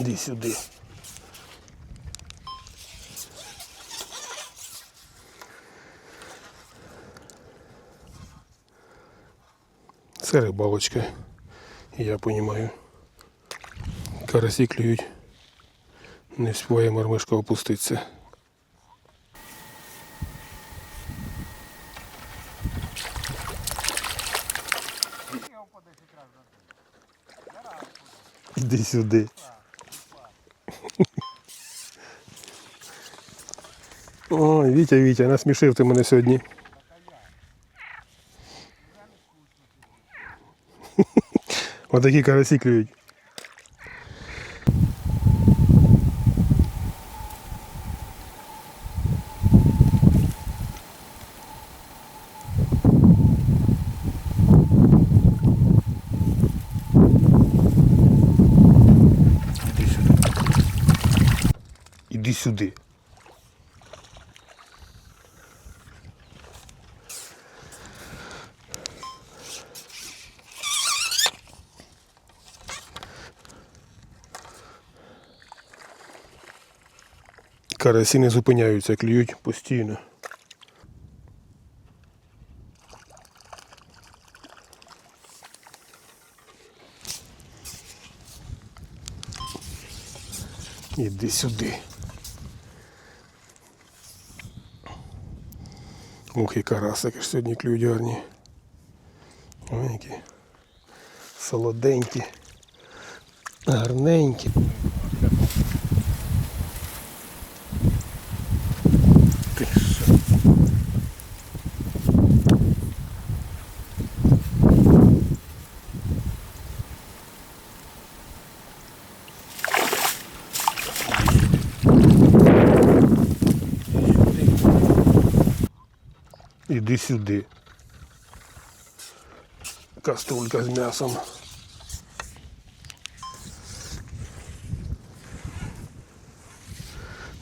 Іди сюди. Це рибалочка, я розумію. Карасі клюють. Не вспіває мармишка опуститися. Іди сюди. Ой, Вітя, Вітя, насмішив ти мене сьогодні. Отакі карасі клюють. Іди сюди. Карасі не зупиняються, клюють постійно. Іди сюди. Ух, і карасики ж сьогодні клюють гарні. Ой, які солоденькі, гарненькі. Іди сюди. Каструлька з м'ясом.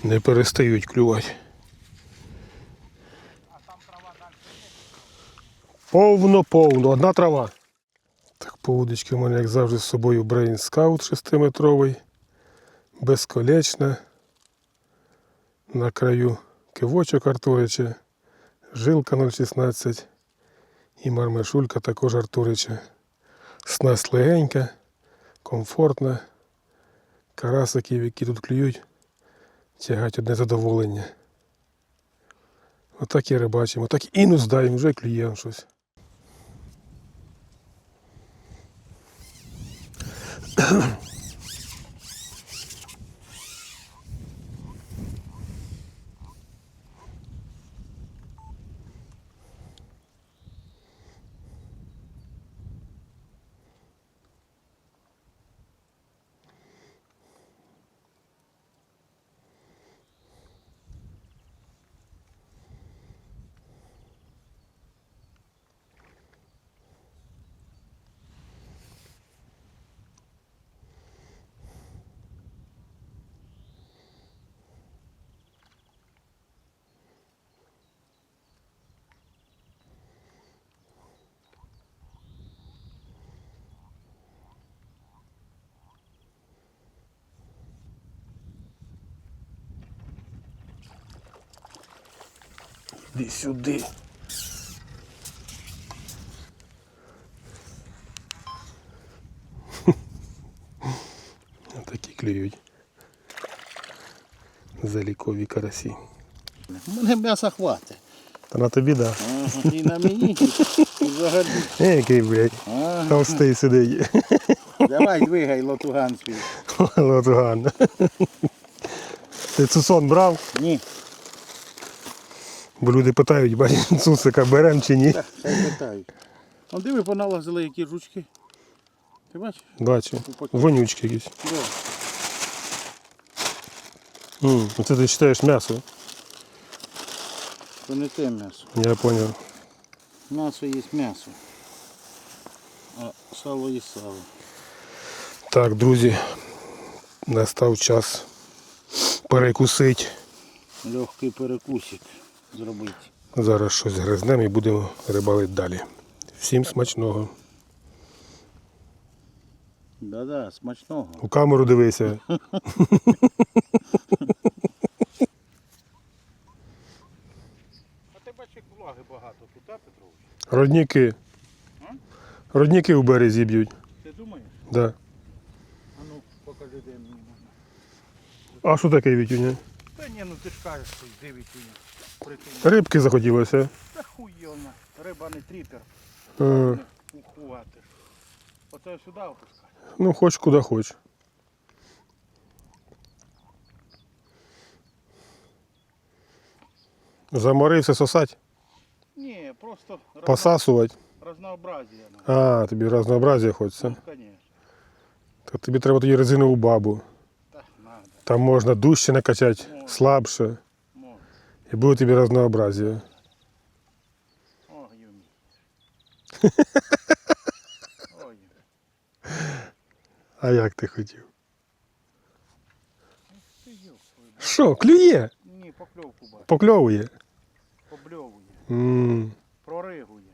Не перестають клювати. Повно, повно. Одна трава. Так, поводочки у мене, як завжди, з собою Brain Scout 6-метровий. Безколечна. На краю кивочок Артурича. Жилка 0,16 і мармешулька також Артурича. Снасть легенька, комфортна. Карасиків, які тут клюють, тягать одне задоволення. Отак і рибачимо. Отак і ну здаємо, вже клює щось. Іди сюди. Такі клюють. Залікові карасі. У мене м'яса хватить. Та на тобі да. Ага, і на мені, і взагалі. Е, Який, блядь, Ага. толстий сидить. Давай двигай лотуганський. Лотуган. Ти цусон брав? Ні, Бо люди питають, бачиш, цуцика берем чи ні. так, хай питають. Он диви, поналазили які жучки. Ти бачиш? Бачу. Вонючки якісь. Да. М, Це ти читаєш м'ясо. То не те м'ясо. Я зрозумів. М'ясо є м'ясо. А сало є сало. Так, друзі, настав час перекусити. Легкий перекусик зробити. Зараз щось гризнемо і будемо рибалити далі. Всім смачного. Да-да, смачного. У камеру дивися. А ти бачиш, як влаги багато тут, а, Петрович? Родніки. Родніки у березі б'ють. Ти думаєш? Да. А ну, покажи, де мені можна. А що таке Вітюня? Та ні, ну ти ж кажеш, що дивись у Прикинь. Рибки захотілося. Та хуйовна. Риба не тріпер. А, Не ухватиш. Оце сюди опускай. ну, хоч куди хоч. Заморився сосать, Ні, просто разно... посасувати. разнообразие. Ну, А, тобі разнообразія хочеться. ну, конечно. То тобі треба тоді резинову бабу. Так, надо. Там можна дужче накачати, Можна. слабше. Можна. І буде тобі разнообразія. Ой, юмі. Ой, юмі. А як ти хотів? Ти йоп, твою мать. Що, клює? Ні, покльовку бачу. Покльовує. Побльовує. м Проригує.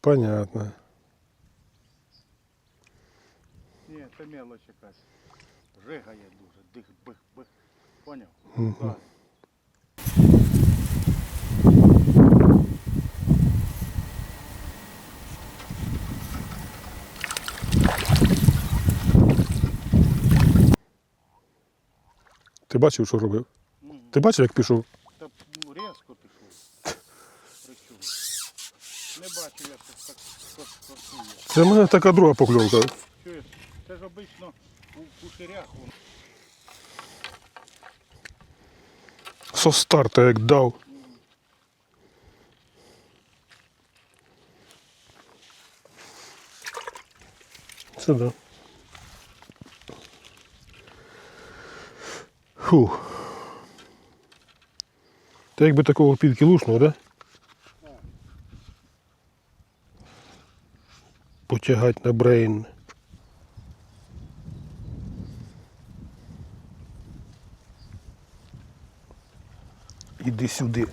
понятно. Ні, це мелоч якась. Жигає дуже. Дих, бих, бих. Поняв? Мгм. Так. Ти бачив, що робив? Ти бачив, як пішов? Та ну, різко пішов. Не бачу я, що так сортує. Це в мене така друга покльовка. Чуєш, це ж обично у кушерях воно. Со старта як дав. Сюди. Фух. Та якби такого підки лушного, да? Потягать на брейн. Іди сюди.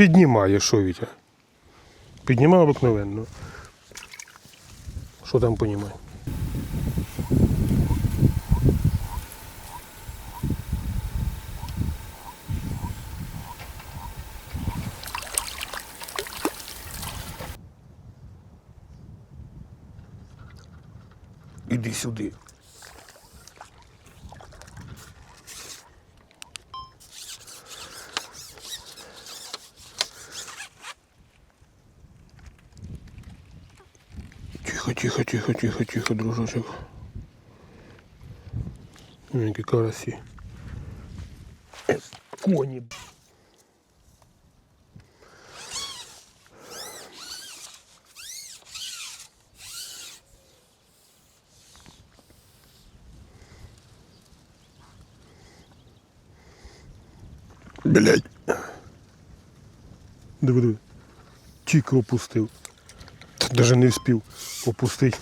Піднімає, що Вітя? Піднімає обикновенно. Що там понімає? Іди сюди. Тихо, тихо, тихо, тихо, тихо, дружочек. Ну, які карасі. Е, Коні. Блять. Диви, диви. Тільки опустив. Даже не встиг опустити.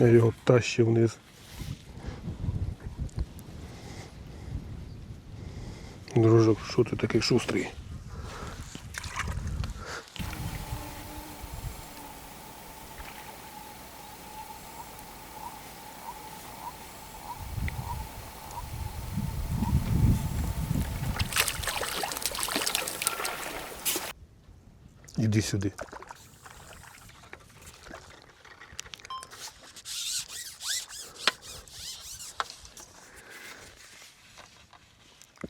Я його тащив вниз. Дружок, що ти такий шустрий? Іди сюди.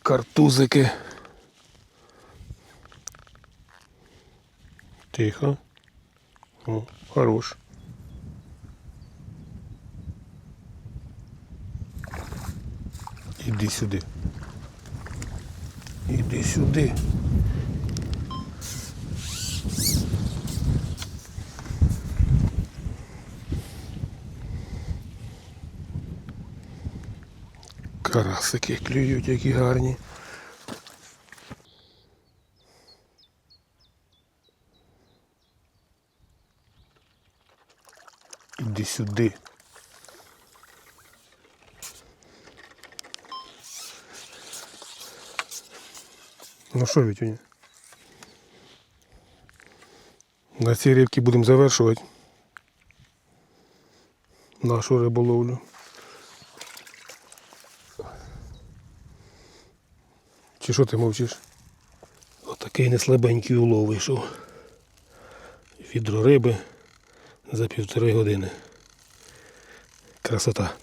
Картузики. Тихо. О, хорош. Іди сюди. Іди сюди. карасики клюють, які гарні. Іди сюди. Ну що, Вітюня? На цій рибці будемо завершувати нашу риболовлю. Чи що ти мовчиш? Отакий неслабенький улов вийшов. Відро риби за півтори години. Красота.